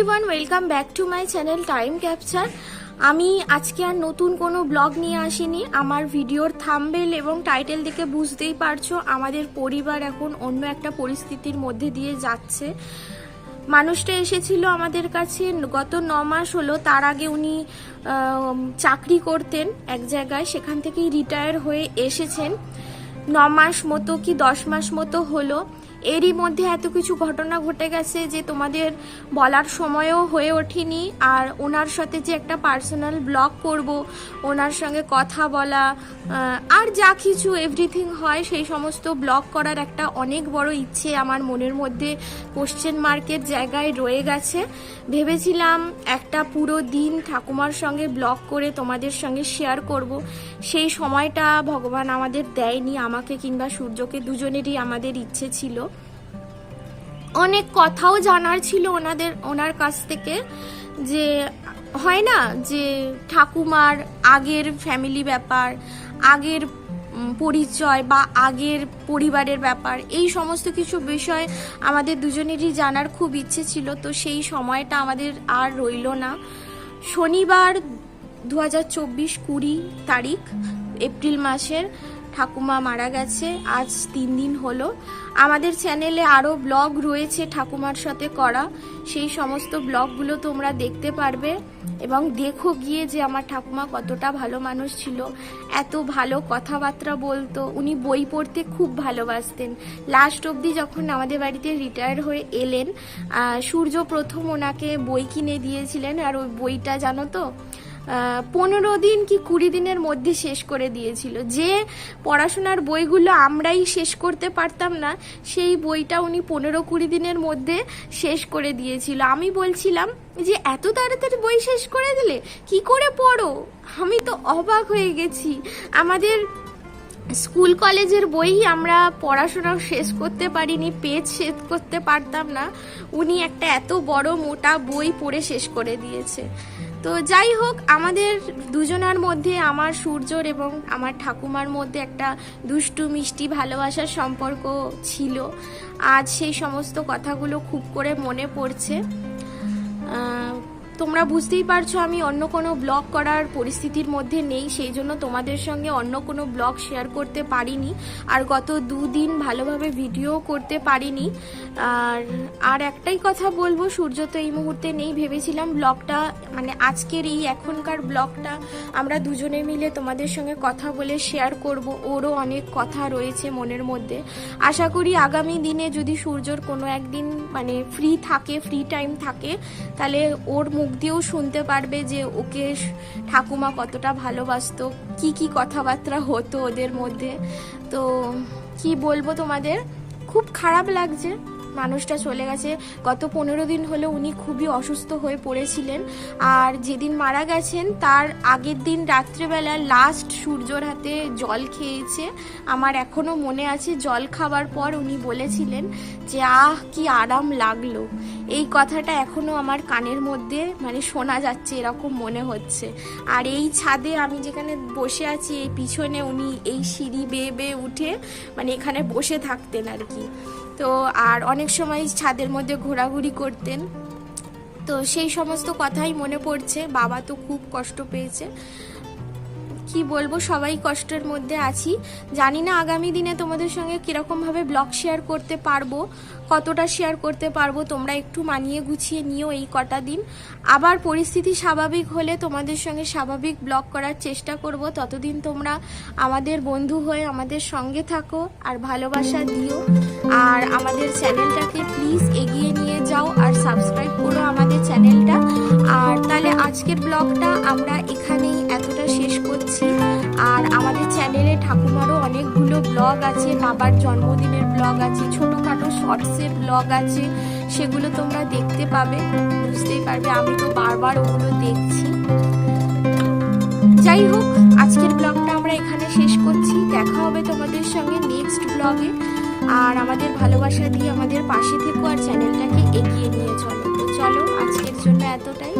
Everyone welcome back to my channel time capture আমি আজকে আর নতুন কোনো ব্লগ নিয়ে আসিনি। আমার ভিডিওর থাম্বেল এবং টাইটেল দেখে বুঝতেই পারছ, আমাদের পরিবার এখন অন্য একটা পরিস্থিতির মধ্যে দিয়ে যাচ্ছে। মানুষটা এসেছিল আমাদের কাছে গত ন মাস হলো, তার আগে উনি চাকরি করতেন এক জায়গায়, সেখান থেকেই রিটায়ার হয়ে এসেছেন। ন মাস মতো কি দশ মাস মতো হলো এরই মধ্যে এত কিছু ঘটনা ঘটে গেছে যে তোমাদের বলার সময়ও হয়ে ওঠেনি। আর ওনার সাথে যে একটা পার্সোনাল ব্লগ করব, ওনার সঙ্গে কথা বলা আর যা কিছু এভরিথিং হয়, সেই সমস্ত ব্লগ করার একটা অনেক বড় ইচ্ছে আমার মনের মধ্যে কোশ্চেন মার্কের জায়গায় রয়ে গেছে। ভেবেছিলাম একটা পুরো দিন ঠাকুমার সঙ্গে ব্লগ করে তোমাদের সঙ্গে শেয়ার করব। সেই সময়টা ভগবান আমাদের দেয়নি, আমাকে কিংবা সূর্যকে, দুজনেরই আমাদের ইচ্ছে ছিল। অনেক কথাও জানার ছিল ওনাদের, ওনার কাছ থেকে যে, হয় না যে ঠাকুমার আগের ফ্যামিলি ব্যাপার, আগের পরিচয় বা আগের পরিবারের ব্যাপার, এই সমস্ত কিছু বিষয় আমাদের দুজনেরই জানার খুব ইচ্ছে ছিল। তো সেই সময়টা আমাদের আর রইল না। শনিবার দু হাজার চব্বিশ কুড়ি তারিখ, এপ্রিল মাসের ঠাকুমা মারা গেছে, আজ তিন দিন হলো। আমাদের চ্যানেলে আরও ব্লগ রয়েছে ঠাকুমার সাথে করা। সেই সমস্ত ব্লগগুলো তোমরা দেখতে পারবে এবং দেখো গিয়ে যে আমার ঠাকুমা কতটা ভালো মানুষ ছিল। এত ভালো কথাবার্তা বলতো, উনি বই পড়তে খুব ভালোবাসতেন। লাস্ট অবধি যখন আমাদের বাড়িতে রিটায়ার হয়ে এলেন সূর্য প্রথম ওনাকে বই কিনে দিয়েছিলেন, আর ওই বইটা জানো তো পনেরো দিন কি কুড়ি দিনের মধ্যে শেষ করে দিয়েছিল। যে পড়াশোনার বইগুলো আমরাই শেষ করতে পারতাম না, সেই বইটা উনি পনেরো কুড়ি দিনের মধ্যে শেষ করে দিয়েছিল। আমি বলছিলাম যে, এত তাড়াতাড়ি বই শেষ করে দিলে? কি করে পড়ো? আমি তো অবাক হয়ে গেছি। আমাদের স্কুল কলেজের বই আমরা পড়াশোনা শেষ করতে পারিনি, পেজ শেষ করতে পারতাম না। উনি একটা এত বড় মোটা বই পড়ে শেষ করে দিয়েছে। তো যাই হোক, আমাদের দুজনার মধ্যে আমার সূর্যর এবং আমার ঠাকুমার মধ্যে একটা দুষ্টু, মিষ্টি ভালোবাসার সম্পর্ক ছিল। আজ সেই সমস্ত কথাগুলো খুব করে মনে পড়ছে। তোমরা বুঝতেই পারছ, আমি অন্য কোনো ব্লগ করার পরিস্থিতির মধ্যে নেই, সেই জন্য তোমাদের সঙ্গে অন্য কোনো ব্লগ শেয়ার করতে পারিনি, আর গত দুদিন ভালোভাবে ভিডিও করতে পারিনি। আর আর একটাই কথা বলব, সূর্য তো এই মুহূর্তে নেই, ভেবেছিলাম ব্লগটা মানে আজকের এই এখনকার ব্লগটা আমরা দুজনে মিলে তোমাদের সঙ্গে কথা বলে শেয়ার করব, ওরও অনেক কথা রয়েছে মনের মধ্যে। আশা করি আগামী দিনে যদি সূর্যর কোনো একদিন মানে ফ্রি থাকে ফ্রি টাইম থাকে, তাহলে ওর মুখ দিয়েও শুনতে পারবে যে ওকে ঠাকুমা কতটা ভালোবাসতো, কি কি কথাবার্তা হতো ওদের মধ্যে। তো, কি বলব তোমাদের? খুব খারাপ লাগছে। মানুষটা চলে গেছে। গত পনেরো দিন হলো উনি খুবই অসুস্থ হয়ে পড়েছিলেন। আর যেদিন মারা গেছেন, তার আগের দিন রাত্রেবেলা লাস্ট সূর্যর হাতে জল খেয়েছে। আমার এখনও মনে আছে, জল খাবার পর উনি বলেছিলেন যে, আহ, কি আরাম লাগল। এই কথাটা এখনও আমার কানের মধ্যে মানে শোনা যাচ্ছে, এরকম মনে হচ্ছে। আর এই ছাদে আমি যেখানে বসে আছি, এই পিছনে উনি এই সিঁড়ি বেয়ে বেয়ে উঠে মানে এখানে বসে থাকতেন আর কি। তো আর অনেক সময় ছাদের মধ্যে ঘোরাঘুরি করতেন। তো সেই সমস্ত কথাই মনে পড়ছে। বাবা তো খুব কষ্ট পেয়েছে। কি বলব, সবাই কষ্টের মধ্যে আছি। জানি না আগামী দিনে তোমাদের সঙ্গে কিরকমভাবে ব্লগ শেয়ার করতে পারব, কতটা শেয়ার করতে পারব, তোমরা একটু মানিয়ে গুছিয়ে নিও এই কটা দিন। আবার পরিস্থিতি স্বাভাবিক হলে তোমাদের সঙ্গে স্বাভাবিক ব্লগ করার চেষ্টা করব। ততদিন তোমরা আমাদের বন্ধু হয়ে আমাদের সঙ্গে থাকো আর ভালোবাসা দিও। আর আমাদের চ্যানেলটাকে প্লিজ এগিয়ে নিয়ে যাও আর সাবস্ক্রাইব করো আমাদের চ্যানেলটা। আর তাহলে আজকের ব্লগটা আমরা এখানেই এতটা শেষ করছি। আর আমাদের চ্যানেলে ঠাকুমারও অনেকগুলো ব্লগ আছে, বাবার জন্মদিনের ব্লগ আছে, ছোটোখাটো শর্টসের ব্লগ আছে, সেগুলো তোমরা দেখতে পাবে। বুঝতেই পারবে, আমি তো বারবার ওগুলো দেখছি। যাই হোক, আজকের ব্লগটা আমরা এখানে শেষ করছি। দেখা হবে তোমাদের সঙ্গে নেক্সট ব্লগে। আর আমাদের ভালোবাসা দিয়ে আমাদের পাশে থেকো আর চ্যানেলটাকে এগিয়ে নিয়ে চলো। তো চলো, আজকের জন্য এতটাই।